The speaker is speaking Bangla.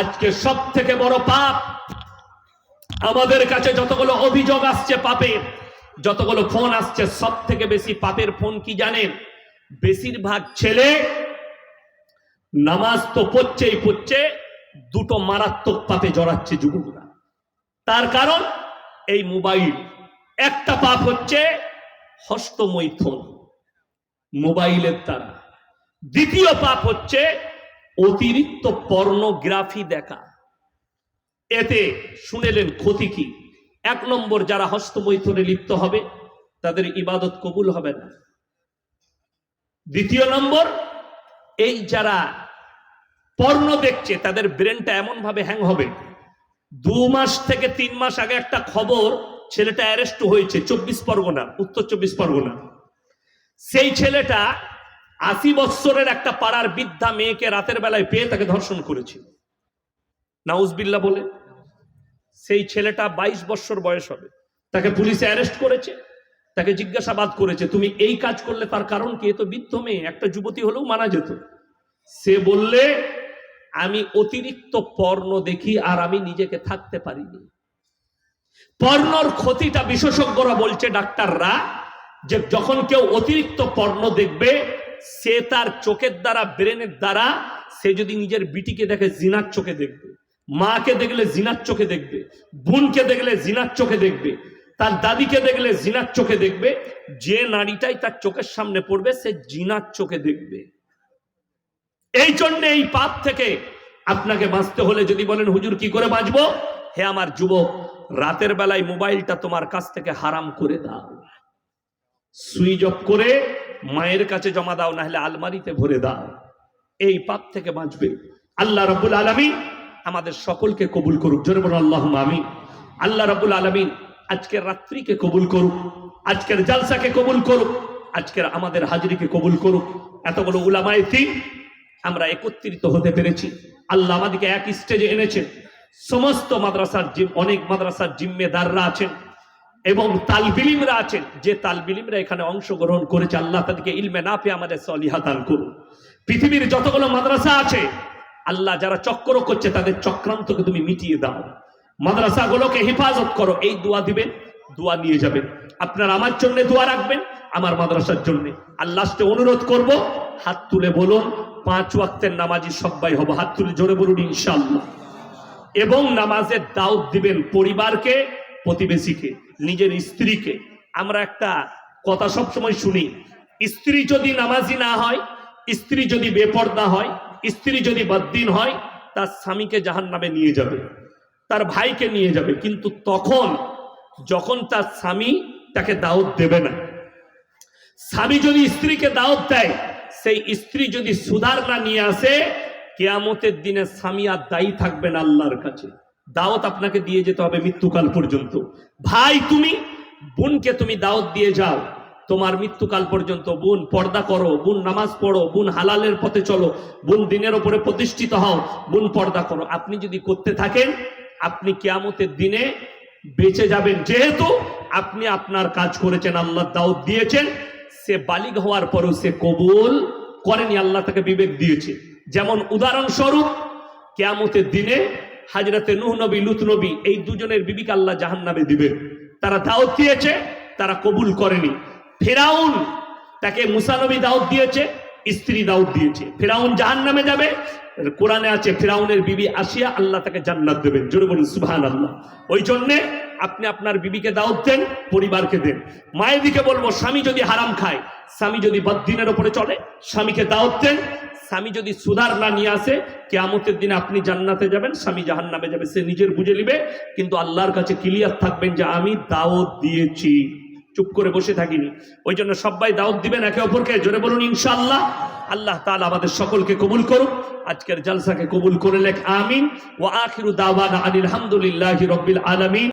আজকে সব থেকে বড় পাপ, আমাদের কাছে যতগুলো অভিযোগ আসছে পাপের যতগুলো ফোন আসছে সব থেকে বেশি পাপের ফোন কি জানেন? বেশিরভাগ ছেলে নামাজ তো পড়ছেই পড়ছে, দুটো মারাত্মক পাপে জড়াচ্ছে যুবকরা। তার কারণ, এই মোবাইল। একটা পাপ হচ্ছে হস্তমৈথুন, মোবাইলের দ্বারা। দ্বিতীয় পাপ হচ্ছে অতিরিক্ত পর্নোগ্রাফি দেখা। এতে শুনেলেন ক্ষতি কি? এক নম্বর, যারা হস্তমৈথুনে লিপ্ত হবে, তাদের ইবাদত কবুল হবে না। দ্বিতীয় নম্বর, এই যারা পর্ণ দেখছে, তাদের ব্রেনটা এমন ভাবে হ্যাং হবে। দু মাস থেকে তিন মাস আগে একটা খবর, ছেলেটা অ্যারেস্ট হয়েছে, চব্বিশ পরগনা, উত্তর চব্বিশ পরগনা। সেই ছেলেটা আশি বৎসরের একটা পাড়ার বৃদ্ধা মেয়েকে রাতের বেলায় পেয়ে তাকে ধর্ষণ করেছিল নাউজবিল্লা বলে, সেই ছেলেটা বাইশ বছর বয়স হবে। তাকে পুলিশে অ্যারেস্ট করেছে, তাকে জিজ্ঞাসাবাদ করেছে, তুমি এই কাজ করলে তার কারণ কি? তো বৃদ্ধ মেয়ে, একটা যুবতী হলেও মানা যেত। সে বললে, আমি অতিরিক্ত পর্ণ দেখি আর আমি নিজেকে থাকতে পারিনি। পর্ণর ক্ষতিটা বিশেষজ্ঞরা বলছে ডাক্তাররা যে যখন কেউ অতিরিক্ত পর্ণ দেখবে সে তার চোখের দ্বারা, ব্রেনের দ্বারা, সে যদি নিজের বিটিকে দেখে জিনার চোখে দেখবে, মাকে দেখলে জিনার চোখে দেখবে, বোনকে দেখলে জিনার চোখে দেখবে, তার দাদিকে দেখলে জিনার চোখে দেখবে, যে নারীটাই তার চোখের সামনে পড়বে, সে জিনার চোখে দেখবে। এই জন্য এই পাপ থেকে আপনাকে বাঁচতে হলে যদি বলেন, হুজুর, কি করে বাঁচবো? হে আমার যুবক, রাতের বেলায় মোবাইলটা তোমার কাছ থেকে হারাম করে দাও। সুইচ অফ করে মায়ের কাছে জমা দাও, না হলে আলমারিতে ভরে দাও। এই পাপ থেকে বাঁচবে। আল্লাহ রবুল আলমী আমাদের সকলকে কবুল করুক। জোরে বলুন আল্লাহ আমি আল্লাহ রবুল আলমিন আজকের রাত্রিকে কবুল করুক, আজকের জালসাকে কবুল করুক, আজকের আমাদের হাজিরিকে কবুল করুক। এতগুলো উলামায় তিন আমরা একত্রিত হতে পেরেছি। আল্লাহ আমাদেরকে এক স্টেজে এনেছেন। সমস্ত মাদ্রাসার অনেক মাদ্রাসার জিম্মেদাররা আছেন। এবং তালবিলিমরা আছেন। যে তালবিলিমরা এখানে অংশগ্রহণ করেছে, আল্লাহ তাদেরকে ইলমে না পেয়ে আমাদের সলিহা দান করুন। পৃথিবীর যতগুলো মাদ্রাসা আছে, আল্লাহ যারা চক্র করছে, তাদের চক্রান্তকে তুমি মিটিয়ে দাও। মাদ্রাসাগুলোকে হেফাজত করো। এই দোয়া দিবেন, দোয়া নিয়ে যাবেন। আপনার আমার জন্য দোয়া রাখবেন, আমার মাদ্রাসার জন্য। আল্লাহকে অনুরোধ করব, হাত তুলে বলুন, পাঁচ ওয়াক্তের নামাজি সবাই হব। হাত তুলে জোরে বলুন, ইনশাআল্লাহ। এবং নামাজের দাওয়াত দিবেন পরিবারকে প্রতিবেশীকে, নিজের স্ত্রীকে। আমরা একটা কথা সব সময় শুনি, স্ত্রী যদি নামাজি না হয়, স্ত্রী যদি বেপর্দা হয়, স্ত্রী যদি বদ্দিন হয়, তার স্বামীকে জাহান নামে নিয়ে যাবে, তার ভাইকে নিয়ে যাবে। কিন্তু তখন, যখন তার স্বামী তাকে দাওয়াত দেবে না, স্বামী যদি স্ত্রীকে দাওয়াত দেয়, সেই স্ত্রী যদি সুধার না নিয়ে আসে, কেয়ামতের দিনে স্বামী আর দায়ী থাকবেন আল্লাহর কাছে। দাওয়াত আপনাকে দিয়ে যেতে হবে মৃত্যুকাল পর্যন্ত। ভাই, তুমি, বোনকে তুমি দাওয়াত দিয়ে যাও। তোমার মৃত্যুকাল পর্যন্ত বোন, পর্দা করো, বোন নামাজ পড়ো, বোন হালালের পথে চলো, বোন দিনের ওপরে প্রতিষ্ঠিত হও, বোন পর্দা করো। আপনি যদি করতে থাকেন, আপনি কেয়ামতের দিনে বেঁচে যাবেন। যেহেতু আপনি আপনার কাজ করেছেন, আল্লাহ দাওয়াত দিয়েছেন, সে বালিগ হওয়ার পরও সে কবুল করেনি, আল্লাহ তাকে বিবেক দিয়েছে। যেমন উদাহরণস্বরূপ, কেয়ামতের দিনে হাজরাতে নুহ নবী, লুত নবী, এই দুজনের বিবিকে আল্লাহ জাহান নামে দিবেন তারা দাওয়াত দিয়েছে, তারা কবুল করেনি। ফেরাউন তাকে মুসা নবী দাওয়াত দিয়েছে, স্ত্রী দাওয়াত দিয়েছে। ফেরাউন জাহান নামে যাবে, কোরআনে আছে, ফেরাউনের বিবি আসিয়া আল্লাহ তাকে জান্নাত দেবেন। জোরে বলুন সুবহান আল্লাহ ওই জন্যে আপনি আপনার বিবিকে দাওয়াত দেন, পরিবারকে দেন। মায়ের দিকে বলব, স্বামী যদি হারাম খায়, স্বামী যদি বদ্দিনের ওপরে চলে, স্বামীকে দাওয়াত দেন স্বামী যদি সুধার না নিয়ে আসে, কেয়ামতের দিনে আপনি জান্নাতে যাবেন, স্বামী জাহান নামে যাবে, সে নিজের বুঝে নিবে। কিন্তু আল্লাহর কাছে ক্লিয়ার থাকবেন যে আমি দাওয়াত দিয়েছি। চুপ করে বসে থাকিনি। ওই জন্য সবাই দাওয়াত দিবেন একে অপরকে। জোরে বলুন, ইনশাআল্লাহ। আল্লাহ তাআলা আমাদের সকলকে কবুল করুক। আজকের জলসাকে কবুল করে লেখ, আমিন। ওয়া আখিরু দাওয়ানা আনিল হামদুলিল্লাহি রাব্বিল আলামিন।